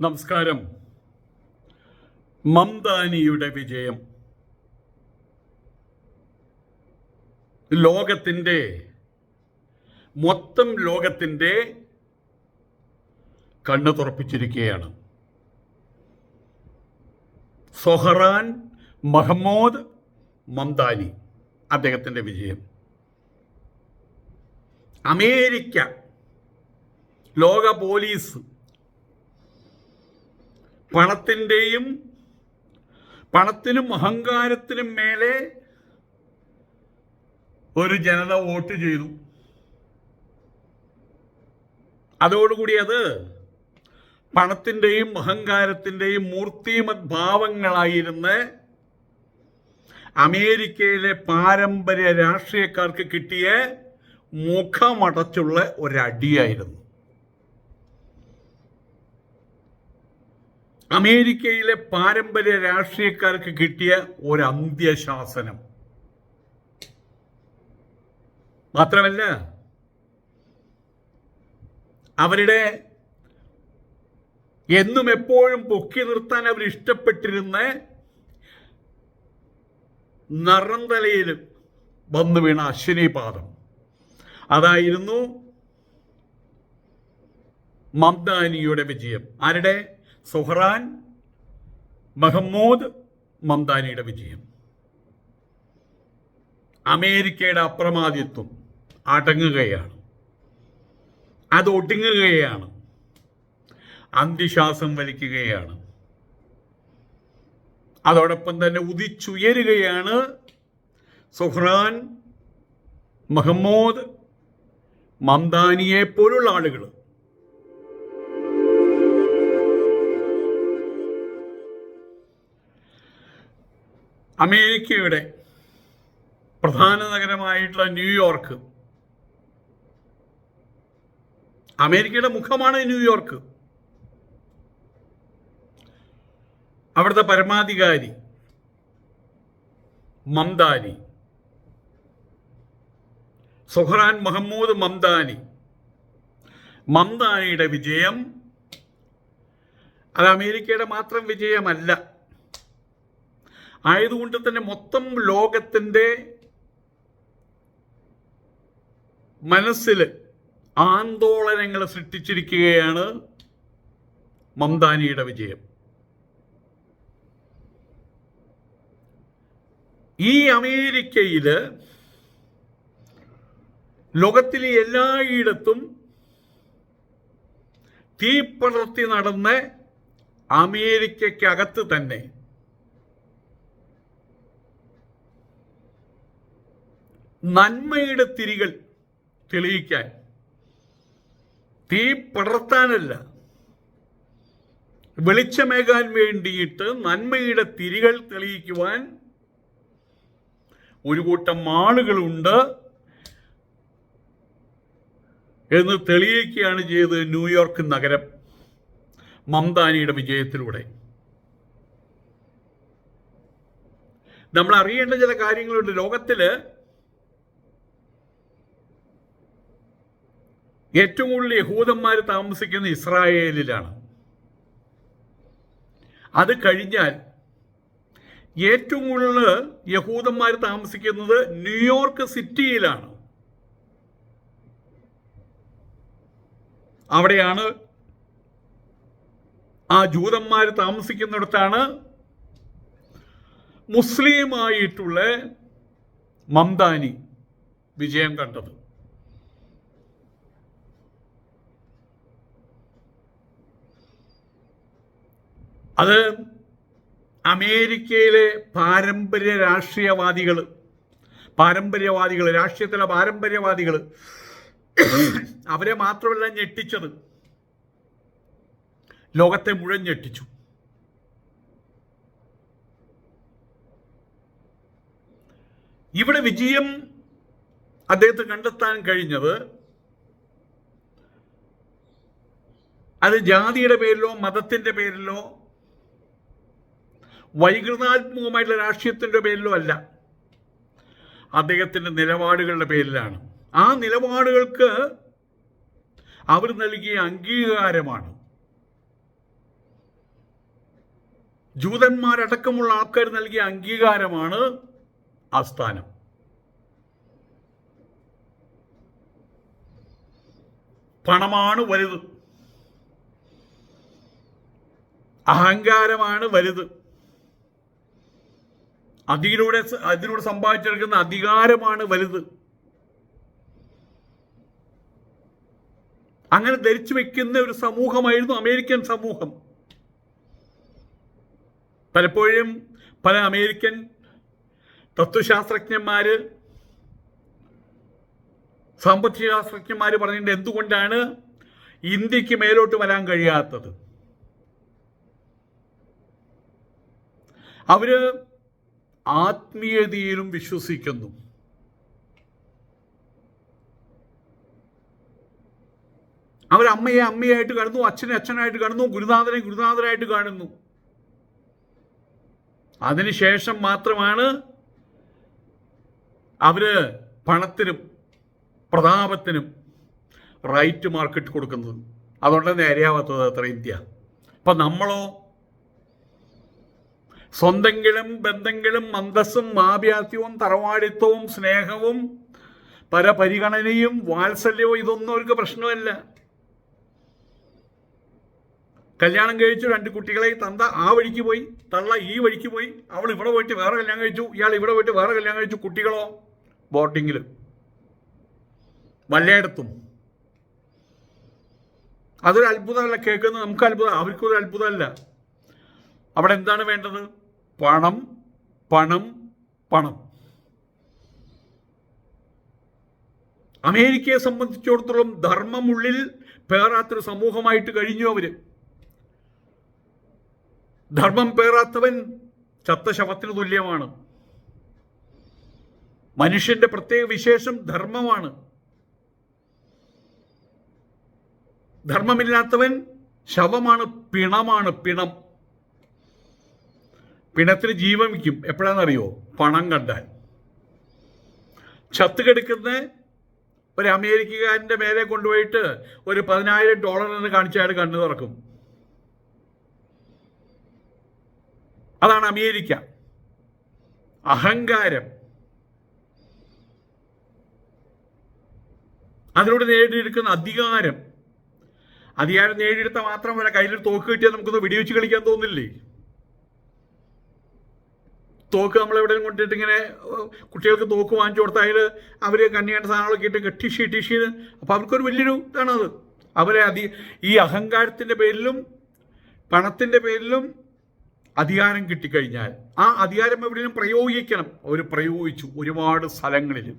നമസ്കാരം. മംദാനിയുടെ വിജയം. ലോകത്തിന്റെ മൊത്തം ലോകത്തിന്റെ കണ്ണു തുറപ്പിച്ചിരിക്കുകയാണ്. സൊഹറാൻ മഹമ്മൂദ് മംദാനി അദ്ദേഹത്തിന്റെ വിജയം. അമേരിക്ക ലോക പോലീസ് പണത്തിന്റെയും പണത്തിനും അഹങ്കാരത്തിനും മേലെ ഒരു ജനത വോട്ട് ചെയ്തു. അതോടുകൂടി അത് പണത്തിന്റെയും അഹങ്കാരത്തിന്റെയും മൂർത്തിമത് ഭാവങ്ങളായിരുന്ന അമേരിക്കയിലെ പാരമ്പര്യ രാഷ്ട്രീയക്കാർക്ക് കിട്ടിയ മുഖമടച്ചുള്ള ഒരടിയായിരുന്നു. അമേരിക്കയിലെ പാരമ്പര്യ രാഷ്ട്രീയക്കാർക്ക് കിട്ടിയ ഒരു അന്ത്യശാസനം മാത്രമല്ല അവരുടെ എന്നും എപ്പോഴും പൊക്കി നിർത്താൻ അവർ ഇഷ്ടപ്പെട്ടിരുന്ന നറന്തലയിൽ വന്നു വീണ അശ്വിനിപാദം. അതായിരുന്നു മംദാനിയുടെ വിജയം. ആരുടെ? സുഹറാൻ മഹമ്മൂദ് മംദാനിയുടെ വിജയം. അമേരിക്കയുടെ അപ്രമാദിത്വം അടങ്ങുകയാണ്. അത് ഒടുങ്ങുകയാണ്. അന്തിശ്വാസം വലിക്കുകയാണ്. അതോടൊപ്പം തന്നെ ഉദിച്ചുയരുകയാണ് സുഹ്റാൻ മഹമ്മൂദ് മംദാനിയെ പോലുള്ള ആളുകൾ അമേരിക്കയുടെ പ്രധാന നഗരമായിട്ടുള്ള ന്യൂയോർക്ക്. അമേരിക്കയുടെ മുഖമാണ് ന്യൂയോർക്ക്. അവിടുത്തെ പരമാധികാരി മംദാനി. സുഹ്റാൻ മുഹമ്മൂദ് മംദാനി. മംദാനിയുടെ വിജയം അത് അമേരിക്കയുടെ മാത്രം വിജയമല്ല. ആയതുകൊണ്ട് തന്നെ മൊത്തം ലോകത്തിന്റെ മനസ്സിൽ ആന്തോളനങ്ങൾ സൃഷ്ടിച്ചിരിക്കുകയാണ് മംദാനിയുടെ വിജയം. ഈ അമേരിക്കയിൽ ലോകത്തിലെ എല്ലായിടത്തും തീപ്പടർത്തി നടന്ന അമേരിക്കയ്ക്കകത്ത് തന്നെ നന്മയുടെ തിരികൾ തെളിയിക്കാൻ. തീ പടർത്താനല്ല. വെളിച്ചമേകാൻ വേണ്ടിയിട്ട് നന്മയുടെ തിരികൾ തെളിയിക്കുവാൻ ഒരു കൂട്ടം ആളുകളുണ്ട് എന്ന് തെളിയിക്കുകയാണ് ചെയ്തത് ന്യൂയോർക്ക് നഗരം മംദാനിയുടെ വിജയത്തിലൂടെ. നമ്മൾ അറിയേണ്ട ചില കാര്യങ്ങളുണ്ട്. ലോകത്തിൽ ഏറ്റവും കൂടുതൽ യഹൂദന്മാർ താമസിക്കുന്ന ഇസ്രായേലിലാണ്. അത് കഴിഞ്ഞാൽ ഏറ്റവും കൂടുതൽ യഹൂദന്മാർ താമസിക്കുന്നത് ന്യൂയോർക്ക് സിറ്റിയിലാണ്. അവിടെയാണ് ആ ജൂതന്മാർ താമസിക്കുന്നിടത്താണ് മുസ്ലിമായിട്ടുള്ള മംദാനി വിജയം കണ്ടത്. അത് അമേരിക്കയിലെ പാരമ്പര്യ രാഷ്ട്രീയവാദികൾ പാരമ്പര്യവാദികൾ രാഷ്ട്രീയത്തിലെ പാരമ്പര്യവാദികൾ അവരെ മാത്രമല്ല ഞെട്ടിച്ചത്. ലോകത്തെ മുഴുവൻ ഞെട്ടിച്ചു. ഇവിടെ വിജയം അദ്ദേഹത്തെ കണ്ടെത്താൻ കഴിഞ്ഞത് അത് ജാതിയുടെ പേരിലോ മതത്തിന്റെ പേരിലോ വൈകൃതാത്മകമായിട്ടുള്ള രാഷ്ട്രീയത്തിന്റെ പേരിലോ അല്ല. അദ്ദേഹത്തിന്റെ നിലപാടുകളുടെ പേരിലാണ്. ആ നിലപാടുകൾക്ക് അവർ നൽകിയ അംഗീകാരമാണ്. ജൂതന്മാരടക്കമുള്ള ആൾക്കാർ നൽകിയ അംഗീകാരമാണ് ആസ്ഥാനം. സ്ഥാനം പണമാണ് വലുത്. അഹങ്കാരമാണ് വലുത്. അതിലൂടെ അതിലൂടെ സമ്പാദിച്ചെടുക്കുന്ന അധികാരമാണ് വലുത്. അങ്ങനെ ധരിച്ചു വെക്കുന്ന ഒരു സമൂഹമായിരുന്നു അമേരിക്കൻ സമൂഹം. പലപ്പോഴും പല അമേരിക്കൻ തത്വശാസ്ത്രജ്ഞന്മാര് സാമ്പത്തിക ശാസ്ത്രജ്ഞന്മാർ പറഞ്ഞിട്ടുണ്ട് എന്തുകൊണ്ടാണ് ഇന്ത്യയ്ക്ക് മേലോട്ട് വരാൻ കഴിയാത്തത്. അവർ ആത്മീയതയിലും വിശ്വസിക്കുന്നു. അവർ അമ്മയെ അമ്മയായിട്ട് കാണുന്നു അച്ഛനെ അച്ഛനായിട്ട് കാണുന്നു ഗുരുനാഥനെ ഗുരുനാഥനായിട്ട് കാണുന്നു. അതിനുശേഷം മാത്രമാണ് അവർ പണത്തിനും പ്രതാപത്തിനും റൈറ്റ് മാർക്കറ്റ് കൊടുക്കുന്നത്. അതുകൊണ്ട് നേരെയാവാത്തത് അത്ര ഇന്ത്യ. അപ്പം നമ്മളോ സ്വന്തെങ്കിലും ബന്ധങ്ങളും അന്തസ്സും മാപ്യാത്യവും തറവാടിത്വവും സ്നേഹവും പരപരിഗണനയും വാത്സല്യവും ഇതൊന്നും അവർക്ക് പ്രശ്നമല്ല. കല്യാണം കഴിച്ചു രണ്ട് കുട്ടികളെ തന്ത ആ വഴിക്ക് പോയി തള്ള ഈ വഴിക്ക് പോയി. അവൾ ഇവിടെ പോയിട്ട് വേറെ കല്യാണം കഴിച്ചു. ഇയാൾ ഇവിടെ പോയിട്ട് വേറെ കല്യാണം കഴിച്ചു. കുട്ടികളോ? ബോട്ടിങ്ങിൽ വല്ലയിടത്തും അതൊരു അത്ഭുതമല്ല കേൾക്കുന്നത്. നമുക്ക് അത്ഭുതം അവർക്കൊരു അത്ഭുതമല്ല. അവിടെ എന്താണ് വേണ്ടത്? പണം പണം പണം. അമേരിക്കയെ സംബന്ധിച്ചിടത്തോളം ധർമ്മമുള്ളിൽ പേറാത്തൊരു സമൂഹമായിട്ട് കഴിഞ്ഞു അവർ. ധർമ്മം പേറാത്തവൻ ചത്ത ശവത്തിന് തുല്യമാണ്. മനുഷ്യന്റെ പ്രത്യേക വിശേഷം ധർമ്മമാണ്. ധർമ്മമില്ലാത്തവൻ ശവമാണ് പിണമാണ് പിണം. പിണത്തിന് ജീവൻ വയ്ക്കും. എപ്പോഴാണെന്നറിയോ? പണം കണ്ടാൽ. ചത്ത് കിടക്കുന്ന ഒരു അമേരിക്കക്കാരന്റെ മേലെ കൊണ്ടുപോയിട്ട് ഒരു പതിനായിരം ഡോളർ എന്ന് കാണിച്ച അയാൾ കണ്ണു തുറക്കും. അതാണ് അമേരിക്ക. അഹങ്കാരം. അതിലൂടെ നേടിയെടുക്കുന്ന അധികാരം. അധികാരം നേടിയെടുത്ത മാത്രമല്ല കയ്യിൽ തോക്ക് കിട്ടിയാൽ നമുക്കൊന്ന് വെടിവെച്ച് കളിക്കാൻ തോന്നില്ലേ? തോക്ക് നമ്മളെവിടെയും കൊണ്ടിട്ട് ഇങ്ങനെ കുട്ടികൾക്ക് തോക്ക് വാങ്ങിച്ചു കൊടുത്താൽ അവർ കണ്ണിയാണ്ട് സാധനങ്ങളൊക്കെ ഇട്ട് ടിഷി ടിഷീന്ന് അപ്പോൾ അവർക്കൊരു വലിയൊരു ഇതാണത് അവരെ അധി ഈ അഹങ്കാരത്തിന്റെ പേരിലും പണത്തിന്റെ പേരിലും അധികാരം കിട്ടിക്കഴിഞ്ഞാൽ ആ അധികാരം എവിടെയും പ്രയോഗിക്കണം. അവർ പ്രയോഗിച്ചു ഒരുപാട് സ്ഥലങ്ങളിലും.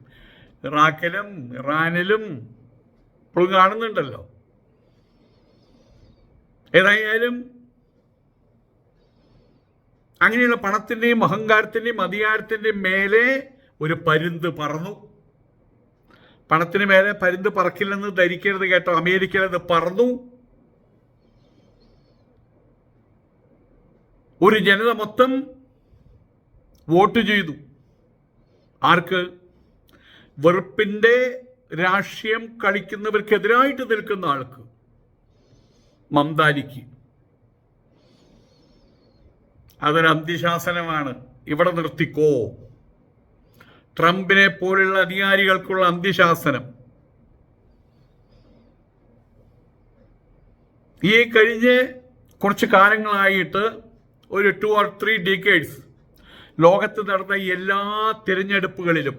ഇറാഖിലും ഇറാനിലും ഇപ്പോഴും കാണുന്നുണ്ടല്ലോ. ഏതായാലും അങ്ങനെയുള്ള പണത്തിന്റെയും അഹങ്കാരത്തിന്റെയും അധികാരത്തിന്റെയും മേലെ ഒരു പരുന്ത് പറന്നു. പണത്തിന് മേലെ പരുന്ത് പറക്കില്ലെന്ന് ധരിക്കരുത് കേട്ടോ അമേരിക്കയിൽ അത് പറന്നു. ഒരു ജനത മൊത്തം വോട്ട് ചെയ്തു. ആർക്ക്? വെറുപ്പിന്റെ രാഷ്ട്രീയം കളിക്കുന്നവർക്കെതിരായിട്ട് നിൽക്കുന്ന ആൾക്ക് മംതാലിക്ക് അതൊരു അന്ത്യശാസനമാണ്. ഇവിടെ നിർത്തിക്കോ. ട്രംപിനെ പോലുള്ള അധികാരികൾക്കുള്ള അന്ത്യശാസനം. ഈ കഴിഞ്ഞ് കുറച്ച് കാലങ്ങളായിട്ട് ഒരു ടു ഓർ ത്രീ ഡിക്കേഡ്സ് ലോകത്ത് നടന്ന എല്ലാ തിരഞ്ഞെടുപ്പുകളിലും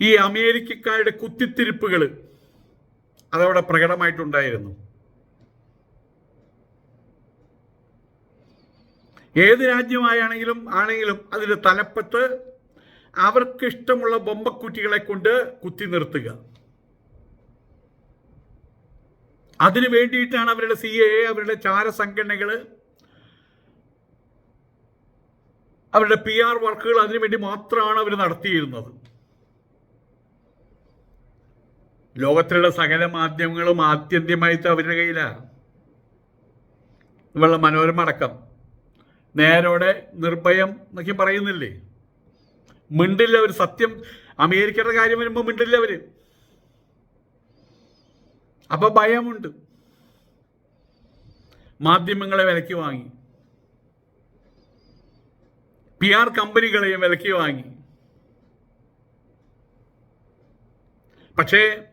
ഈ അമേരിക്കക്കാരുടെ കുത്തിത്തിരിപ്പുകൾ അതവിടെ പ്രകടമായിട്ടുണ്ടായിരുന്നു. ഏത് രാജ്യമായാണെങ്കിലും ആണെങ്കിലും അതിന്റെ തലപ്പത്ത് അവർക്ക് ഇഷ്ടമുള്ള ബൊമ്പക്കുറ്റികളെ കൊണ്ട് കുത്തി നിർത്തുക. അതിനു വേണ്ടിയിട്ടാണ് അവരുടെ സി എ അവരുടെ ചാര സംഘടനകൾ അവരുടെ പി ആർ വർക്കുകൾ അതിനുവേണ്ടി മാത്രമാണ് അവർ നടത്തിയിരുന്നത്. ലോകത്തിലുള്ള സകല മാധ്യമങ്ങളും ആത്യന്തികമായിട്ട് അവരുടെ കയ്യിലാണ് ഇവളുടെ മനോരമ അടക്കം. നേരോടെ നിർഭയം എന്നൊക്കെ പറയുന്നില്ലേ? മിണ്ടില്ല അവർ സത്യം. അമേരിക്കയുടെ കാര്യം വരുമ്പോൾ മിണ്ടില്ല അവർ. അപ്പൊ ഭയമുണ്ട്. മാധ്യമങ്ങളെ വിലക്കി വാങ്ങി. പി ആർ കമ്പനികളെയും വിലക്കി വാങ്ങി. പക്ഷേ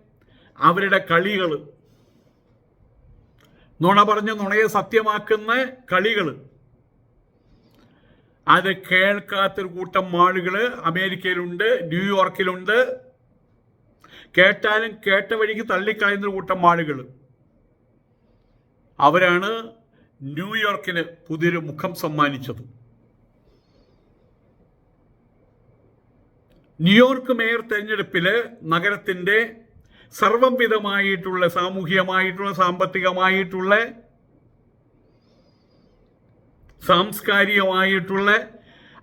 അവരുടെ കളികൾ നുണ പറഞ്ഞ് നുണയെ സത്യമാക്കുന്ന കളികൾ അത് കേൾക്കാത്തൊരു കൂട്ടം ആളുകൾ അമേരിക്കയിലുണ്ട് ന്യൂയോർക്കിലുണ്ട്. കേട്ടാലും കേട്ട വഴിക്ക് തള്ളിക്കളയുന്ന കൂട്ടം ആളുകൾ അവരാണ് ന്യൂയോർക്കിന് പുതിയൊരു മുഖം സമ്മാനിച്ചത്. ന്യൂയോർക്ക് മേയർ തെരഞ്ഞെടുപ്പിൽ നഗരത്തിന്റെ സർവംവിധമായിട്ടുള്ള സാമൂഹികമായിട്ടുള്ള സാമ്പത്തികമായിട്ടുള്ള സാംസ്കാരികമായിട്ടുള്ള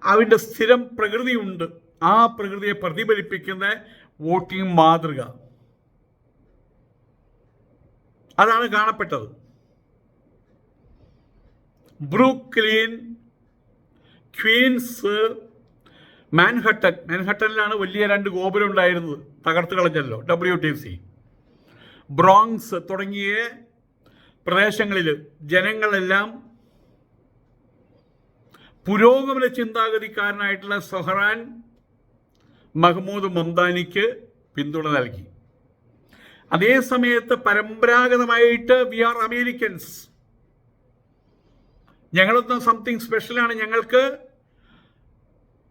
അവന്റെ സ്ഥിരം പ്രകൃതിയുണ്ട്. ആ പ്രകൃതിയെ പ്രതിഫലിപ്പിക്കുന്ന വോട്ടിംഗ് മാതൃക. അതാണ് കാണപ്പെട്ടത്. Brooklyn Queens Manhattan. മാൻഹട്ടനിലാണ് വലിയ രണ്ട് ഗോപുരം ഉണ്ടായിരുന്നത്. തകർത്ത് കളഞ്ഞല്ലോ. ഡബ്ല്യു ടി സി ബ്രോങ്സ് തുടങ്ങിയ പ്രദേശങ്ങളിൽ ജനങ്ങളെല്ലാം പുരോഗമന ചിന്താഗതിക്കാരനായിട്ടുള്ള സൊഹറാൻ മഹ്മൂദ് മംദാനിക്ക് പിന്തുണ നൽകി. അതേ സമയത്ത് പരമ്പരാഗതമായിട്ട് വി ആർ അമേരിക്കൻസ്. ഞങ്ങളൊന്ന് സംതിങ് സ്പെഷ്യലാണ്. ഞങ്ങൾക്ക്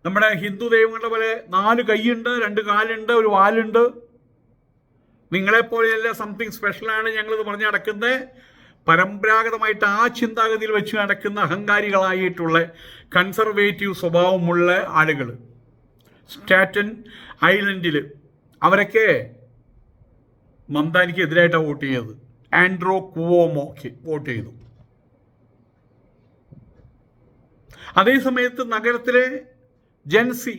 നമ്മുടെ ഹിന്ദു ദൈവങ്ങളുടെ പോലെ നാല് കൈയുണ്ട് രണ്ട് കാലുണ്ട് ഒരു വാലുണ്ട്. നിങ്ങളെപ്പോലെയല്ല സംതിങ് സ്പെഷ്യലാണ് ഞങ്ങളിത് പറഞ്ഞ് നടക്കുന്നത്. പരമ്പരാഗതമായിട്ട് ആ ചിന്താഗതിയിൽ വെച്ച് നടക്കുന്ന അഹങ്കാരികളായിട്ടുള്ള കൺസർവേറ്റീവ് സ്വഭാവമുള്ള ആളുകൾ സ്റ്റാറ്റൻ ഐലൻഡിൽ അവരൊക്കെ മന്ദാനിക്ക് എതിരായിട്ടാണ് വോട്ട് ചെയ്തത്. ആൻഡ്രോ കുവോമോക്ക് വോട്ട് ചെയ്തു. അതേസമയത്ത് നഗരത്തിലെ ജൻസി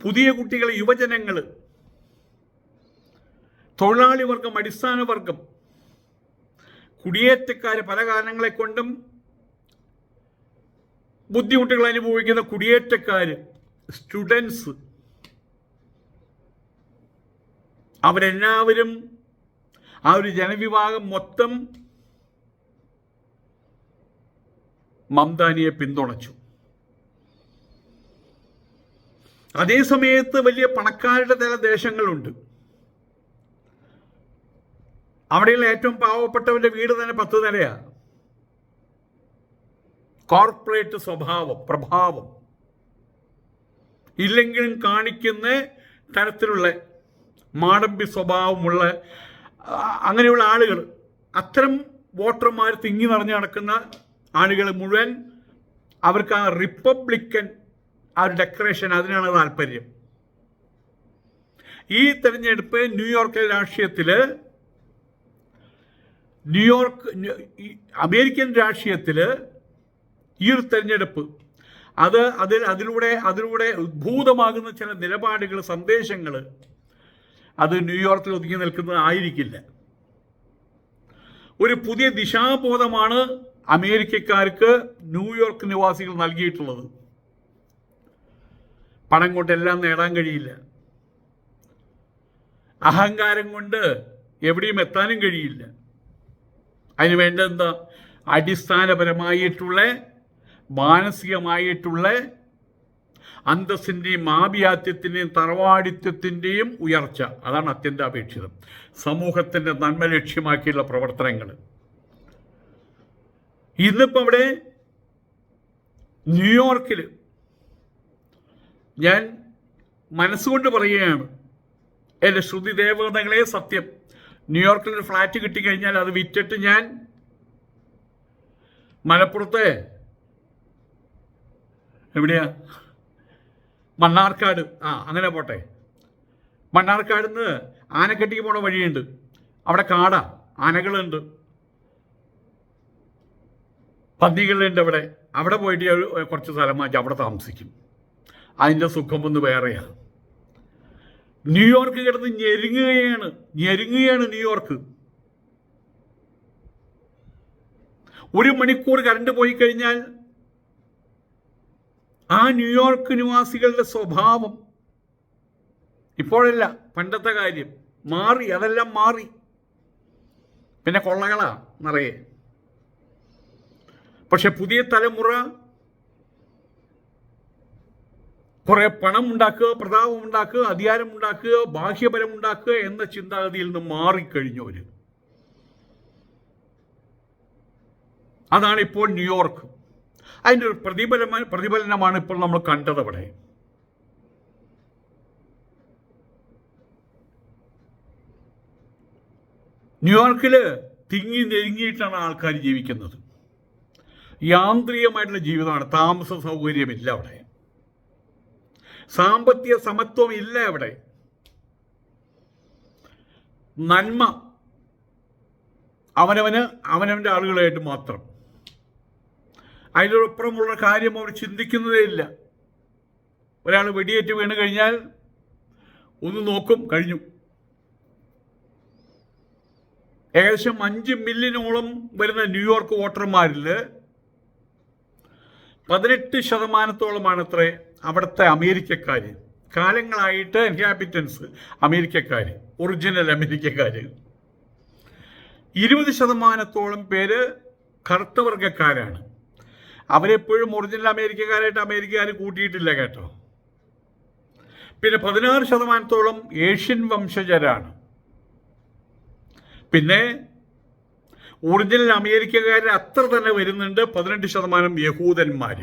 പുതിയ കുട്ടികൾ യുവജനങ്ങൾ തൊഴിലാളി വർഗം അടിസ്ഥാന വർഗം കുടിയേറ്റക്കാർ പല കാരണങ്ങളെ കൊണ്ടും ബുദ്ധിമുട്ടുകൾ അനുഭവിക്കുന്ന കുടിയേറ്റക്കാർ സ്റ്റുഡൻസ് അവരെല്ലാവരും ആ ഒരു ജനവിഭാഗം മൊത്തം മംദാനിയെ പിന്തുണച്ചു. അതേ സമയത്ത് വലിയ പണക്കാരുടെ ചില ദേശങ്ങളുണ്ട്. അവിടെയുള്ള ഏറ്റവും പാവപ്പെട്ടവന്റെ വീട് തന്നെ പത്ത് നിലയാണ് കോർപ്പറേറ്റ് സ്വഭാവം പ്രഭാവം. ഇല്ലെങ്കിലും കാണിക്കുന്ന തരത്തിലുള്ള മാടമ്പി സ്വഭാവമുള്ള അങ്ങനെയുള്ള ആളുകൾ അത്തരം വോട്ടർമാർ തിങ്ങി നിറഞ്ഞു നടക്കുന്ന ആളുകൾ മുഴുവൻ അവർക്ക് ആ റിപ്പബ്ലിക്കൻ ആ ഒരു ഡെക്കറേഷൻ അതിനാണ് താല്പര്യം. ഈ തെരഞ്ഞെടുപ്പ് ന്യൂയോർക്കിലെ രാഷ്ട്രീയത്തിൽ ന്യൂയോർക്ക് അമേരിക്കൻ രാഷ്ട്രീയത്തിൽ ഈ ഒരു തെരഞ്ഞെടുപ്പ് അത് അതിൽ അതിലൂടെ അതിലൂടെ ഉദ്ഭൂതമാകുന്ന ചില നിലപാടുകൾ സന്ദേശങ്ങൾ അത് ന്യൂയോർക്കിൽ ഒതുങ്ങി നിൽക്കുന്നത് ആയിരിക്കില്ല. ഒരു പുതിയ ദിശാബോധമാണ് അമേരിക്കക്കാർക്ക് ന്യൂയോർക്ക് നിവാസികൾ നൽകിയിട്ടുള്ളത്. പണം കൊണ്ട് എല്ലാം നേടാൻ കഴിയില്ല. അഹങ്കാരം കൊണ്ട് എവിടെയും എത്താനും കഴിയില്ല. അതിന് വേണ്ട എന്താ? അടിസ്ഥാനപരമായിട്ടുള്ള മാനസികമായിട്ടുള്ള അന്തസ്സിന്റെയും ആഭിയാത്യത്തിന്റെയും തറവാടിത്വത്തിന്റെയും ഉയർച്ച. അതാണ് അത്യന്താപേക്ഷിതം. സമൂഹത്തിന്റെ നന്മ ലക്ഷ്യമാക്കിയുള്ള പ്രവർത്തനങ്ങൾ. ഇന്നിപ്പോൾ അവിടെ ന്യൂയോർക്കിൽ ഞാൻ മനസ്സുകൊണ്ട് പറയുകയാണ്. എന്റെ ശ്രുതി ദേവതകളെ സത്യം. ന്യൂയോർക്കിൽ ഒരു ഫ്ലാറ്റ് കിട്ടിക്കഴിഞ്ഞാൽ അത് വിറ്റിട്ട് ഞാൻ മലപ്പുറത്തെ എവിടെയാ? മണ്ണാർക്കാട്. ആ അങ്ങനെ പോട്ടെ. മണ്ണാർക്കാട് നിന്ന് ആനക്കെട്ടിക്ക് പോണ വഴിയുണ്ട്. അവിടെ കാടാ ആനകളുണ്ട്. പന്നികളുണ്ട് അവിടെ. അവിടെ പോയിട്ട് കുറച്ച് സ്ഥലം മാറ്റി. അവിടെ താമസിക്കും. അതിന്റെ സുഖം ഒന്ന് വേറെയാണ് ന്യൂയോർക്ക് കിടന്ന് ഞെരുങ്ങുകയാണ്. ഞെരുങ്ങുകയാണ് ന്യൂയോർക്ക്. ഒരു മണിക്കൂർ കറണ്ട് പോയി കഴിഞ്ഞാൽ ആ ന്യൂയോർക്ക് നിവാസികളുടെ സ്വഭാവം ഇപ്പോഴല്ല പണ്ടത്തെ കാര്യം. മാറി അതെല്ലാം മാറി. പിന്നെ കൊള്ളകളാ നിറയെ. പക്ഷെ പുതിയ തലമുറ കുറെ പണം ഉണ്ടാക്കുക പ്രതാപം ഉണ്ടാക്കുക അധികാരം ഉണ്ടാക്കുക ബാഹ്യബലം ഉണ്ടാക്കുക എന്ന ചിന്താഗതിയിൽ നിന്ന് മാറിക്കഴിഞ്ഞവർ അതാണ് ഇപ്പോൾ ന്യൂയോർക്ക്. അതിന്റെ ഒരു പ്രതിഫലന പ്രതിഫലനമാണ് ഇപ്പോൾ നമ്മൾ കണ്ടത് അവിടെ. ന്യൂയോർക്കിൽ തിങ്ങി നെരുങ്ങിയിട്ടാണ് ആൾക്കാർ ജീവിക്കുന്നത്. യാന്ത്രികമായിട്ടുള്ള ജീവിതമാണ്. താമസ സൗകര്യമില്ല അവിടെ. സാമ്പത്തിക സമത്വം ഇല്ല അവിടെ. നന്മ അവനവന് അവനവന്റെ ആളുകളായിട്ട് മാത്രം. അതിലപ്പുറമുള്ള കാര്യം അവർ ചിന്തിക്കുന്നതേ ഇല്ല. ഒരാൾ വെടിയേറ്റ് വീണ് കഴിഞ്ഞാൽ ഒന്ന് നോക്കും കഴിഞ്ഞു. ഏകദേശം അഞ്ച് മില്യനോളം വരുന്ന ന്യൂയോർക്ക് വോട്ടർമാരിൽ പതിനെട്ട് ശതമാനത്തോളമാണ് അത്ര അവിടുത്തെ അമേരിക്കക്കാർ കാലങ്ങളായിട്ട് ഇൻഹാബിറ്റൻസ് അമേരിക്കക്കാർ ഒറിജിനൽ അമേരിക്കക്കാർ ഇരുപത് ശതമാനത്തോളം പേര് കറുത്ത വർഗക്കാരാണ് അവരെപ്പോഴും ഒറിജിനൽ അമേരിക്കക്കാരായിട്ട് അമേരിക്കക്കാർ കൂട്ടിയിട്ടില്ല കേട്ടോ. പിന്നെ പതിനാറ് ശതമാനത്തോളം ഏഷ്യൻ വംശജരാണ്. പിന്നെ ഒറിജിനൽ അമേരിക്കക്കാരെ അത്ര തന്നെ വരുന്നുണ്ട് പതിനെട്ട് ശതമാനം യഹൂദന്മാർ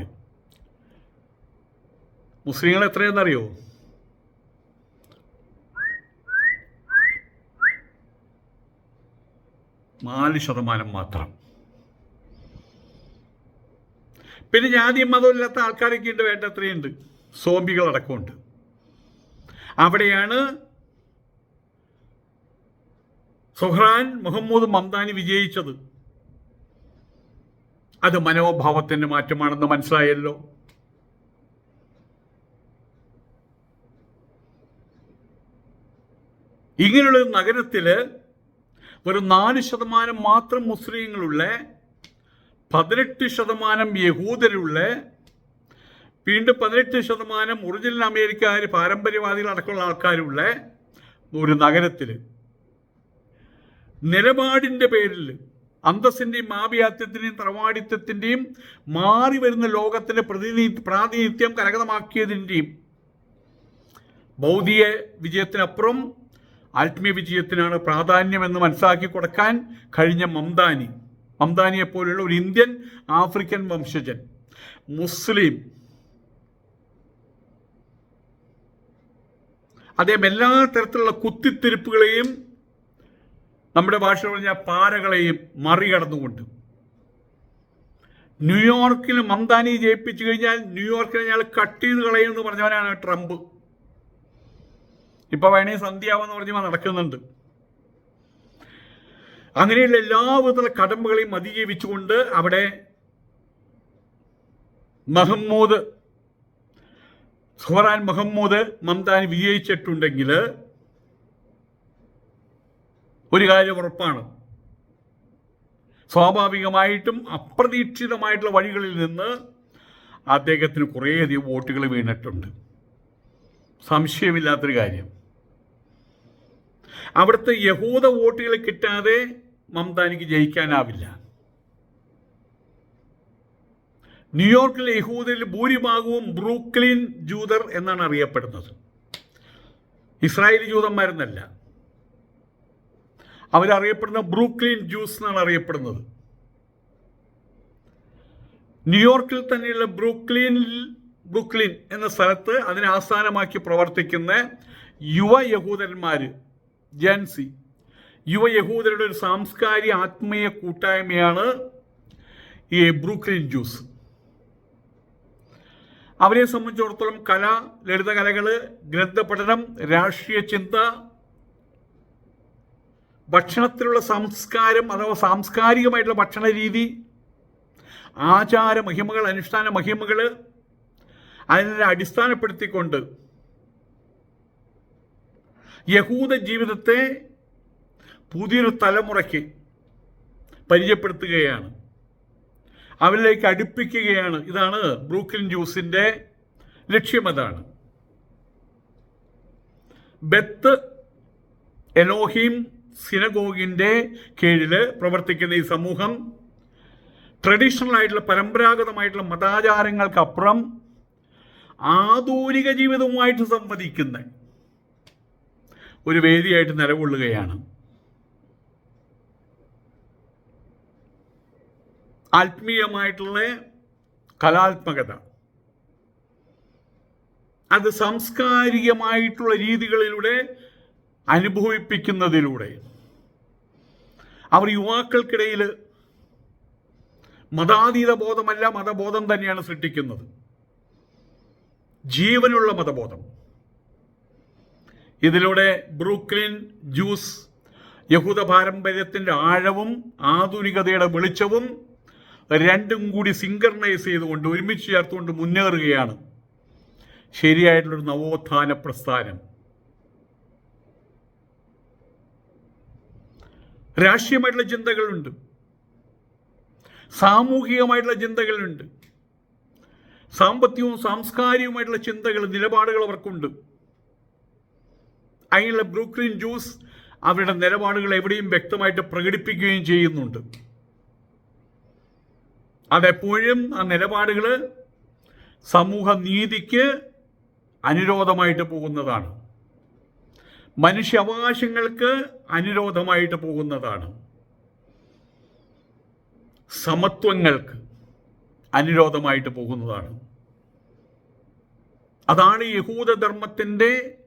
മുസ്ലിങ്ങൾ എത്രയെന്നറിയോ നാല് ശതമാനം മാത്രം. പിന്നെ ജാതിയും മതമില്ലാത്ത ആൾക്കാരൊക്കെ ഉണ്ട് വേണ്ട അത്രയുണ്ട് സോംബികളടക്കമുണ്ട്. അവിടെയാണ് സുഹ്റാൻ മുഹമ്മദ് മംദാനി വിജയിച്ചത്. അത് മനോഭാവത്തിന്റെ മാറ്റമാണെന്ന് മനസ്സിലായല്ലോ. ഇങ്ങനെയുള്ള ഒരു നഗരത്തിൽ ഒരു നാല് ശതമാനം മാത്രം മുസ്ലിങ്ങളുള്ള പതിനെട്ട് ശതമാനം യഹൂദരുള്ള വീണ്ടും പതിനെട്ട് ശതമാനം ഒറിജിനൽ അമേരിക്കക്കാർ പാരമ്പര്യവാദികൾ അടക്കമുള്ള ആൾക്കാരുള്ള ഒരു നഗരത്തിൽ നിലപാടിന്റെ പേരിൽ അന്തസ്സിന്റെയും മാവിയാത്യത്തിന്റെയും തറവാടിത്തത്തിന്റെയും മാറി വരുന്ന ലോകത്തിന്റെ പ്രതിനിധി പ്രാതിനിധ്യം കരകതമാക്കിയതിന്റെയും ഭൗതിക വിജയത്തിനപ്പുറം ആത്മീയ വിജയത്തിനാണ് പ്രാധാന്യം എന്ന് മനസ്സിലാക്കി കൊടുക്കാൻ കഴിഞ്ഞ മംദാനി. മംദാനിയെ പോലെയുള്ള ഒരു ഇന്ത്യൻ ആഫ്രിക്കൻ വംശജൻ. മുസ്ലിം. അദ്ദേഹം എല്ലാ തരത്തിലുള്ള കുത്തിത്തിരിപ്പുകളെയും നമ്മുടെ ഭാഷ പറഞ്ഞ പാരകളെയും മറികടന്നുകൊണ്ട്. ന്യൂയോർക്കിൽ മംദാനി ജയിപ്പിച്ചു കഴിഞ്ഞാൽ ന്യൂയോർക്കിനെ ഞങ്ങൾ കട്ട് ചെയ്ത് കളയുമെന്ന് പറഞ്ഞവനാണ് ട്രംപ്. ഇപ്പൊ വേണേ സന്ധ്യാവെന്ന് പറഞ്ഞ് നടക്കുന്നുണ്ട്. അങ്ങനെയുള്ള എല്ലാവിധ കടമ്പകളെയും അതിജീവിച്ചുകൊണ്ട് അവിടെ മഹമ്മൂദ് സുഹറാൻ മുഹമ്മൂദ് മംതാൻ വിജയിച്ചിട്ടുണ്ടെങ്കിൽ ഒരു കാര്യം ഉറപ്പാണ്. സ്വാഭാവികമായിട്ടും അപ്രതീക്ഷിതമായിട്ടുള്ള വഴികളിൽ നിന്ന് അദ്ദേഹത്തിന് കുറേയധികം വോട്ടുകൾ വീണിട്ടുണ്ട്. സംശയമില്ലാത്തൊരു കാര്യം. അവിടുത്തെ യഹൂദ വോട്ടുകൾ കിട്ടാതെ മംതാനിക്ക് ജയിക്കാനാവില്ല. ന്യൂയോർക്കിലെ യഹൂദരിൽ ഭൂരിഭാഗവും ബ്രൂക്ലിൻ ജൂതർ എന്നാണ് അറിയപ്പെടുന്നത്. ഇസ്രായേലി ജൂതന്മാരെന്നല്ല. അവരറിയപ്പെടുന്ന ബ്രൂക്ലിൻ ജ്യൂസ് എന്നാണ് അറിയപ്പെടുന്നത്. ന്യൂയോർക്കിൽ തന്നെയുള്ള ബ്രൂക്ലിൻ ബ്രൂക്ലിൻ എന്ന സ്ഥലത്ത് അതിനെ ആസ്ഥാനമാക്കി പ്രവർത്തിക്കുന്ന യുവ യഹൂദന്മാർ ജൻസി യുവ യഹൂദരുടെ ഒരു സാംസ്കാരിക ആത്മീയ കൂട്ടായ്മയാണ് ഈ ബ്രൂക്ലിൻ ജ്യൂസ് അവരെ സംബന്ധിച്ചിടത്തോളം കല ലളിതകലകൾ ഗ്രന്ഥപഠനം രാഷ്ട്രീയ ചിന്ത ഭക്ഷണത്തിലുള്ള സംസ്കാരം അഥവാ സാംസ്കാരികമായിട്ടുള്ള ഭക്ഷണ രീതി ആചാര മഹിമകൾ അനുഷ്ഠാന മഹിമകൾ അതിനെ അടിസ്ഥാനപ്പെടുത്തിക്കൊണ്ട് യഹൂദ ജീവിതത്തെ പുതിയൊരു തലമുറയ്ക്ക് പരിചയപ്പെടുത്തുകയാണ്. അവരിലേക്ക് അടുപ്പിക്കുകയാണ്. ഇതാണ് ബ്രൂക്ലിൻ ജ്യൂസിന്റെ ലക്ഷ്യം അതാണ്. ബത്ത് എലോഹിം സിനഗോഗിന്റെ കീഴിൽ പ്രവർത്തിക്കുന്ന ഈ സമൂഹം ട്രഡീഷണൽ ആയിട്ടുള്ള പരമ്പരാഗതമായിട്ടുള്ള മതാചാരങ്ങൾക്കപ്പുറം ആധുനിക ജീവിതവുമായിട്ട് സംവദിക്കുന്ന ഒരു വേദിയായിട്ട് നിലകൊള്ളുകയാണ്. ആത്മീയമായിട്ടുള്ള കലാത്മകത. അത് സാംസ്കാരികമായിട്ടുള്ള രീതികളിലൂടെ അനുഭവിപ്പിക്കുന്നതിലൂടെ അവർ യുവാക്കൾക്കിടയിൽ മതാതീത ബോധമല്ല മതബോധം തന്നെയാണ് സൃഷ്ടിക്കുന്നത്. ജീവനുള്ള മതബോധം. ഇതിലൂടെ ബ്രൂക്ലിൻ ജ്യൂസ് യഹൂദ പാരമ്പര്യത്തിന്റെ ആഴവും ആധുനികതയുടെ വെളിച്ചവും രണ്ടും കൂടി സിങ്കർണൈസ് ചെയ്തുകൊണ്ട് ഒരുമിച്ച് ചേർത്തുകൊണ്ട് മുന്നേറുകയാണ്. ശരിയായിട്ടുള്ളൊരു നവോത്ഥാന പ്രസ്ഥാനം. രാഷ്ട്രീയമായിട്ടുള്ള ചിന്തകളുണ്ട്. സാമൂഹികമായിട്ടുള്ള ചിന്തകളുണ്ട്. സാമ്പത്തികവും സാംസ്കാരികവുമായിട്ടുള്ള ചിന്തകൾ നിലപാടുകൾ അവർക്കുണ്ട്. അതിനുള്ള ബ്രൂക്ലിൻ ജ്യൂസ് അവരുടെ നിലപാടുകൾ എവിടെയും വ്യക്തമായിട്ട് പ്രകടിപ്പിക്കുകയും ചെയ്യുന്നുണ്ട്. അതെപ്പോഴും ആ നിലപാടുകൾ സമൂഹ നീതിക്ക് അനുരോധമായിട്ട് പോകുന്നതാണ്. മനുഷ്യ അവകാശങ്ങൾക്ക് അനുരോധമായിട്ട് പോകുന്നതാണ്. സമത്വങ്ങൾക്ക് അനുരോധമായിട്ട് പോകുന്നതാണ്. അതാണ് യഹൂദധർമ്മത്തിന്റെ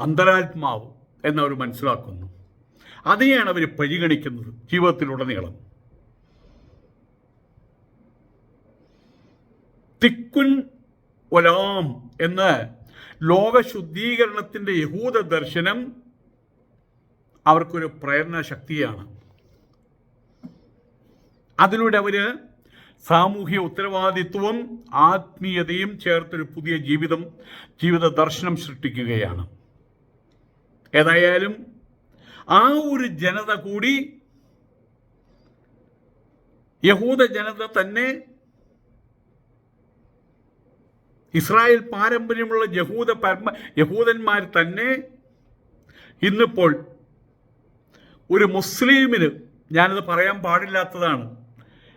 അന്തരാത്മാവ് എന്നവർ മനസ്സിലാക്കുന്നു. അതിനെയാണ് അവർ പരിഗണിക്കുന്നത് ജീവിതത്തിലുടനീളം. തിക്കുൻ ഒലാം എന്ന് ലോകശുദ്ധീകരണത്തിന്റെ യഹൂദ ദർശനം അവർക്കൊരു പ്രേരണ ശക്തിയാണ് അതിലൂടെ അവർ സാമൂഹ്യ ഉത്തരവാദിത്വവും ആത്മീയതയും ചേർത്തൊരു പുതിയ ജീവിതം ജീവിത ദർശനം സൃഷ്ടിക്കുകയാണ്. ഏതായാലും ആ ഒരു ജനത കൂടി യഹൂദ ജനത തന്നെ ഇസ്രായേൽ പാരമ്പര്യമുള്ള യഹൂദ പരമ യഹൂദന്മാർ തന്നെ ഇന്നിപ്പോൾ ഒരു മുസ്ലിമിന് ഞാനത് പറയാൻ പാടില്ലാത്തതാണ്.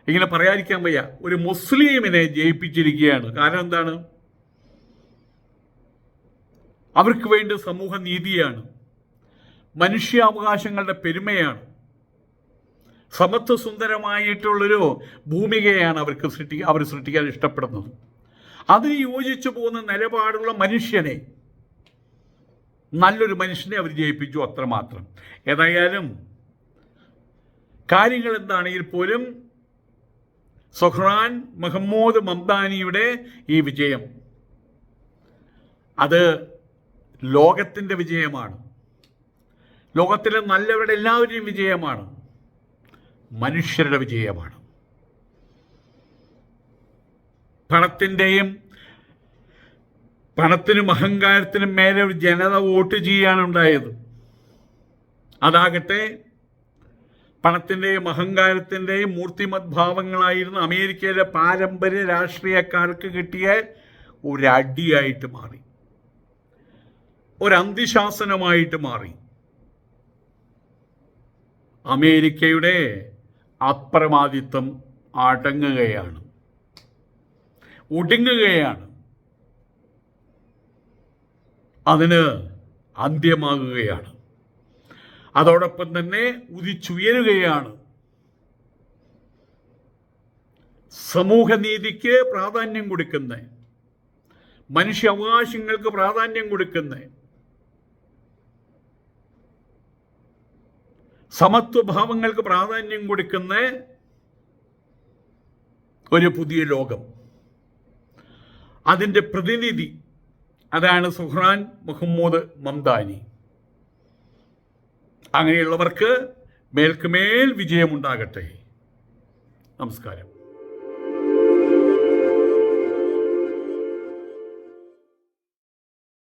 ഇങ്ങനെ പറയാതിരിക്കാൻ വയ്യ. ഒരു മുസ്ലിമിനെ ജയിപ്പിച്ചിരിക്കുകയാണ്. കാരണം എന്താണ്? അവർക്ക് വേണ്ടി സമൂഹ നീതിയാണ് മനുഷ്യാവകാശങ്ങളുടെ പെരുമയാണ്. സമത്വ സുന്ദരമായിട്ടുള്ളൊരു ഭൂമികയാണ് അവർക്ക് സൃഷ്ടി അവർ സൃഷ്ടിക്കാൻ ഇഷ്ടപ്പെടുന്നത്. അതിന് യോജിച്ചു പോകുന്ന നിലപാടുള്ള മനുഷ്യനെ നല്ലൊരു മനുഷ്യനെ അവർ ജയിപ്പിച്ചു അത്രമാത്രം. ഏതായാലും കാര്യങ്ങൾ എന്താണെങ്കിൽ പോലും സൊഹ്റാൻ മഹമ്മൂദ് മംദാനിയുടെ ഈ വിജയം അത് ലോകത്തിന്റെ വിജയമാണ്. ലോകത്തിലെ നല്ലവരുടെ എല്ലാവരുടെയും വിജയമാണ്. മനുഷ്യരുടെ വിജയമാണ്. പണത്തിന്റെയും പണത്തിനും അഹങ്കാരത്തിനും മേലെ ഒരു ജനത വോട്ട് ചെയ്യാണ് ഉണ്ടായത്. അതാകട്ടെ പണത്തിന്റെയും അഹങ്കാരത്തിന്റെയും മൂർത്തിമത്ഭാവങ്ങളായിരുന്നു അമേരിക്കയിലെ പാരമ്പര്യ രാഷ്ട്രീയക്കാർക്ക് കിട്ടിയ ഒരു അടിയായിട്ട് മാറി. ഒരന്തിശാസനമായിട്ട് മാറി. അമേരിക്കയുടെ അപ്രമാദിത്വം അടങ്ങുകയാണ്. ഒടുങ്ങുകയാണ്. അതിന് അന്ത്യമാകുകയാണ്. അതോടൊപ്പം തന്നെ ഉദിച്ചുയരുകയാണ്. സമൂഹനീതിക്ക് പ്രാധാന്യം കൊടുക്കുന്ന. മനുഷ്യ അവകാശങ്ങൾക്ക് പ്രാധാന്യം കൊടുക്കുന്ന. സമത്വഭാവങ്ങൾക്ക് പ്രാധാന്യം കൊടുക്കുന്ന ഒരു പുതിയ ലോകം. അതിന്റെ പ്രതിനിധി അതാണ് സുഹ്റാൻ മുഹമ്മദ് മംദാനി. അങ്ങനെയുള്ളവർക്ക് മേൽക്കുമേൽ വിജയമുണ്ടാകട്ടെ. നമസ്കാരം.